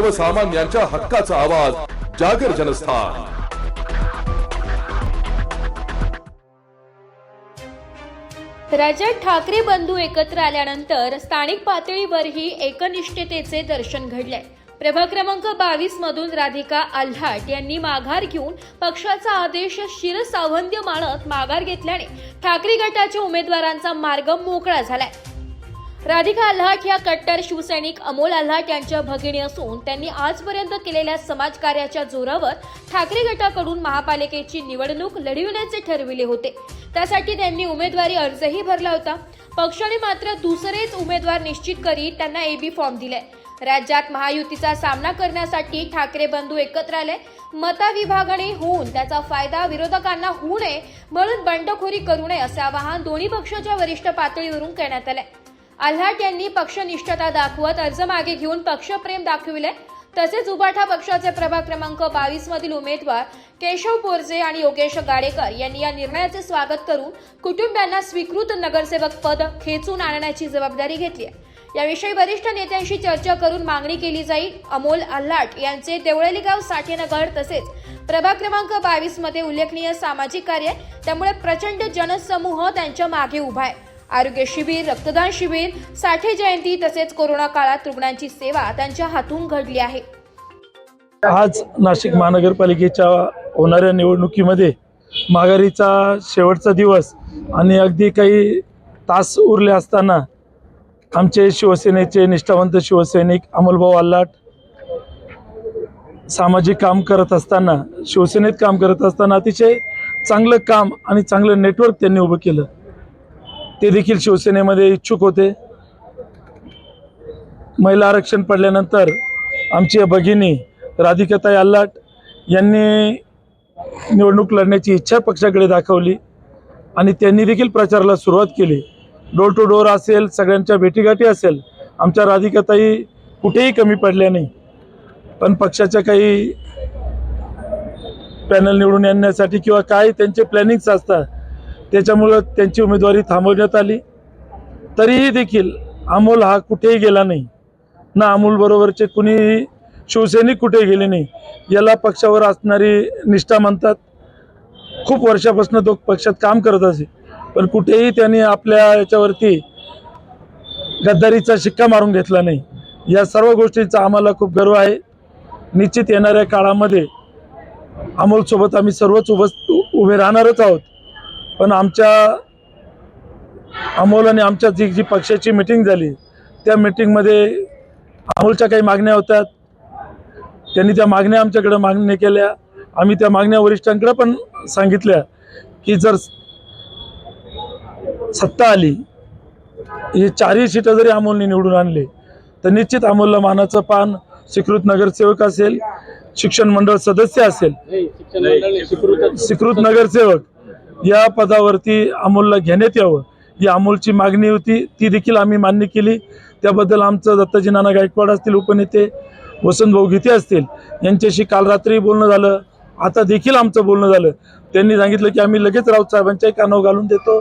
सर्वसामान्यांच्या हक्काचा आवाज जागर जनस्थान. राज्यात ठाकरे बंधू एकत्र आल्यानंतर स्थानिक पातळीवरही एकनिष्ठतेचे दर्शन घडले प्रभाग क्रमांक बावीस मधून राधिका आल्हाट यांनी माघार घेऊन पक्षाचा आदेश शिरसावंद्य मानत माघार घेतल्याने ठाकरे गटाच्या उमेदवारांचा मार्ग मोकळा झालाय. राधिका अल्हाट ह्या कट्टर शिवसैनिक अमोल अल्हाट यांच्या भगिनी असून त्यांनी आजपर्यंत केलेल्या समाजकार्याच्या जोरावर ठाकरे गटाकडून महापालिकेची निवडणूक लढविण्याचे ठरविले होते. त्यासाठी त्यांनी उमेदवारी अर्जही भरला होता. पक्षाने मात्र दुसरेच उमेदवार निश्चित करीत त्यांना एबी फॉर्म दिलाय. राज्यात महायुतीचा सामना करण्यासाठी ठाकरे बंधू एकत्र आले. मताविभागणे होऊन त्याचा फायदा विरोधकांना होऊ नये म्हणून बंडखोरी करू नये असे आवाहन दोन्ही पक्षाच्या वरिष्ठ पातळीवरून करण्यात आले आल्हाट यांनी पक्षनिष्ठता दाखवत अर्ज मागे घेऊन पक्षप्रेम दाखविले. तसेच उबाठा पक्षाचे प्रभाग क्रमांक बावीस मधील उमेदवार केशव पोरजे आणि योगेश गाडेकर यांनी या निर्णयाचे स्वागत करून कुटुंबियांना स्वीकृत नगरसेवक पद खेचून आणण्याची जबाबदारी घेतली आहे. याविषयी वरिष्ठ नेत्यांशी चर्चा करून मागणी केली जाईल. अमोल आल्हाट यांचे देवळेलीगाव साठेनगर तसेच प्रभाग क्रमांक बावीसमध्ये उल्लेखनीय सामाजिक कार्य आहे. त्यामुळे प्रचंड जनसमूह त्यांच्या मागे उभा आहे. आरोग्य शिबिर रक्तदान शिबिर साठे जयंती तसेच कोरोना काळात रुग्णांची सेवा त्यांच्या हातून घडली आहे. आज नाशिक महानगरपालिकेच्या होणाऱ्या निवडणुकीमध्ये माघारीचा शेवटचा दिवस आणि अगदी काही तास उरले असताना आमचे शिवसेनेचे निष्ठावंत शिवसैनिक अमोलभाऊ आल्लाट सामाजिक काम करत असताना शिवसेनेत काम करत असताना अतिशय चांगलं काम आणि चांगलं नेटवर्क त्यांनी उभं केलं. ते देखील शिवसेनेमध्ये इच्छुक होते. महिला आरक्षण पडल्यानंतर आमची भगिनी राधिकाताई आल्लाट यांनी निवडणूक लढण्याची इच्छा पक्षाकडे दाखवली आणि त्यांनी देखील प्रचाराला सुरुवात केली. डोर टू डोर असेल सगळ्यांच्या भेटीगाठी असेल आमच्या राधिकाताई कुठेही कमी पडल्या नाही. पण पक्षाच्या काही पॅनल निवडून आणण्यासाठी किंवा काय त्यांचे प्लॅनिंग्स असतात त्याच्यामुळं त्यांची उमेदवारी थांबवण्यात आली. तरीही देखील अमोल हा कुठेही गेला नाही. ना अमोल बरोबरचे कुणी शिवसैनिक कुठे गेले नाही याला पक्षावर असणारी निष्ठा म्हणतात खूप वर्षापासून तो पक्षात काम करत असे. पण कुठेही त्यांनी आपल्या याच्यावरती गद्दारीचा शिक्का मारून घेतला नाही. या सर्व गोष्टींचा आम्हाला खूप गर्व आहे. निश्चित येणाऱ्या काळामध्ये अमोलसोबत आम्ही सर्वच उभ उभे राहणारच आहोत. पण आमच्या अमोल आणि आमच्या जी जी पक्षाची मिटिंग झाली त्या मिटिंगमध्ये अमोलच्या काही मागण्या होत्या. त्यांनी त्या मागण्या आमच्याकडे मागण्या केल्या. आम्ही त्या मागण्या वरिष्ठांकडे पण सांगितल्या की जर सत्ता आली हे चारही सीटं जरी अमोलने निवडून आणले तर निश्चित अमोलला मानाचं पान स्वीकृत नगरसेवक असेल शिक्षण मंडळ सदस्य असेल. स्वीकृत नगरसेवक. या पदावरती अमोलला घेण्यात यावं ही अमोलची मागणी होती ती देखील आम्ही मान्य केली. त्याबद्दल आमचं दत्ताजी नाना गायकवाड असतील उपनेते वसंतभाऊ गीते असतील यांच्याशी काल रात्री बोलणं झालं आता देखील आमचं बोलणं झालं. त्यांनी सांगितलं की आम्ही लगेच राऊत साहेबांच्याही कानावर घालून देतो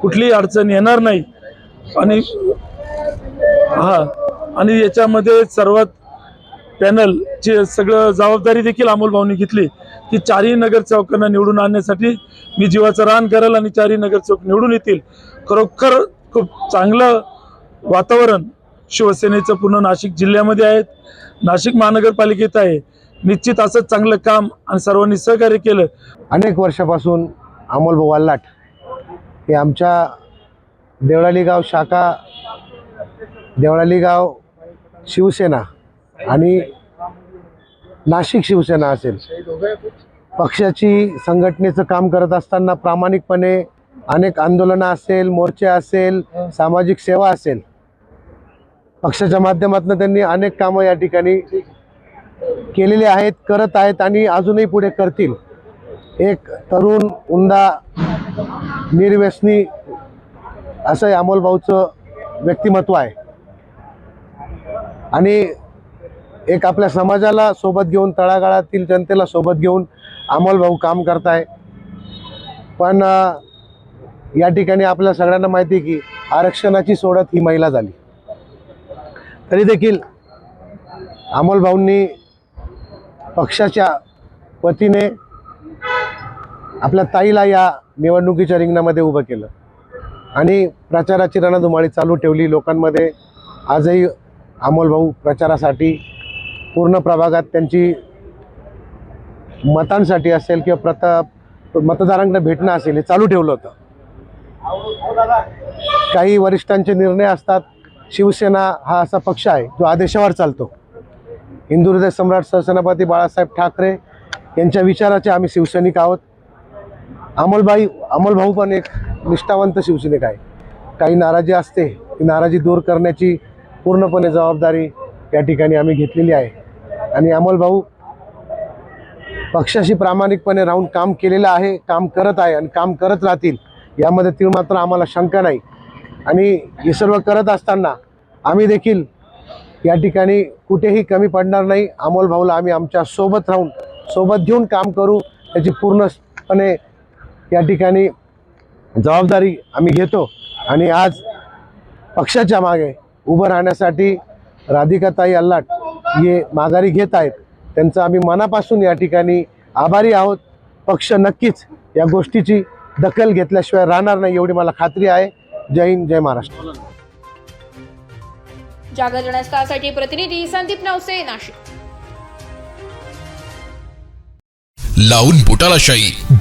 कुठलीही अडचण येणार नाही. आणि हा आणि याच्यामध्ये सर्वात पॅनलची सगळं जबाबदारी देखील अमोल भाऊनी घेतली की चारही नगरसेवकांना निवडून आणण्यासाठी मी जीवाचं रान करेल आणि चारही नगरसेवक निवडून येतील. खरोखर खूप चांगलं वातावरण शिवसेनेचं पूर्ण नाशिक जिल्ह्यामध्ये आहेत नाशिक महानगरपालिकेत आहे. निश्चित असंच चांगलं काम आणि सर्वांनी सहकार्य केलं. अनेक वर्षापासून अमोल भाऊ आल्लाट हे आमच्या देवळाली गाव शाखा देवळाली गाव शिवसेना आणि नाशिक शिवसेना असेल. पक्षाची संघटनेचं काम करत असताना प्रामाणिकपणे अनेक आंदोलनं असेल मोर्चे असेल सामाजिक सेवा असेल. पक्षाच्या माध्यमातून त्यांनी अनेक कामं या ठिकाणी केलेली आहेत करत आहेत आणि अजूनही पुढे करतील. एक तरुण उंदा निर्व्यसनी असं अमोल भाऊचं व्यक्तिमत्व आहे. आणि एक आपल्या समाजाला सोबत घेऊन तळागाळातील जनतेला सोबत घेऊन अमोल भाऊ काम करताय. पण या ठिकाणी आपल्या सगळ्यांना माहिती आहे की आरक्षणाची सोडत ही महिला झाली. तरी देखील अमोल भाऊंनी पक्षाच्या वतीने आपल्या ताईला या निवडणुकीच्या रिंगणामध्ये उभं केलं. आणि प्रचाराची रणधुमाळी चालू ठेवली लोकांमध्ये. आजही अमोल भाऊ प्रचारासाठी पूर्ण प्रभागात त्यांची मतांसाठी असेल किंवा प्रता मतदारांकडे भेटणं असेल हे चालू ठेवलं होतं. काही वरिष्ठांचे निर्णय असतात शिवसेना हा असा पक्ष आहे जो आदेशावर चालतो. हिंदू हृदय सम्राट सहसेनापती बाळासाहेब ठाकरे यांच्या विचाराचे आम्ही शिवसैनिक आहोत. अमोलबाई अमोलभाऊ पण एक निष्ठावंत शिवसैनिक आहे. काही नाराजी असते ती नाराजी दूर करण्याची पूर्णपणे जबाबदारी या ठिकाणी आम्ही घेतलेली आहे. आणि अमोल भाऊ पक्षाशी प्रामाणिकपणे राहून काम केलेलं आहे काम करत आहे आणि काम करत राहतील यामध्ये ती मात्र आम्हाला शंका नाही. आणि हे सर्व करत असताना आम्ही देखील या ठिकाणी कुठेही कमी पडणार नाही. अमोल भाऊला आम्ही आमच्यासोबत राहून सोबत घेऊन काम करू याची पूर्णपणे या ठिकाणी जबाबदारी आम्ही घेतो. आणि आज पक्षाच्या मागे उभं राहण्यासाठी राधिकाताई अल्लाट हे माघारी घेत आहेत. त्यांचं आम्ही मनापासून या ठिकाणी आभारी आहोत. पक्ष नक्कीच या गोष्टीची दखल घेतल्याशिवाय राहणार नाही एवढी मला खात्री आहे. जय हिंद जय महाराष्ट्र. जागर जनस्थासाठी प्रतिनिधी संदीप नवसे नाशिक. लावून बोटाला शाही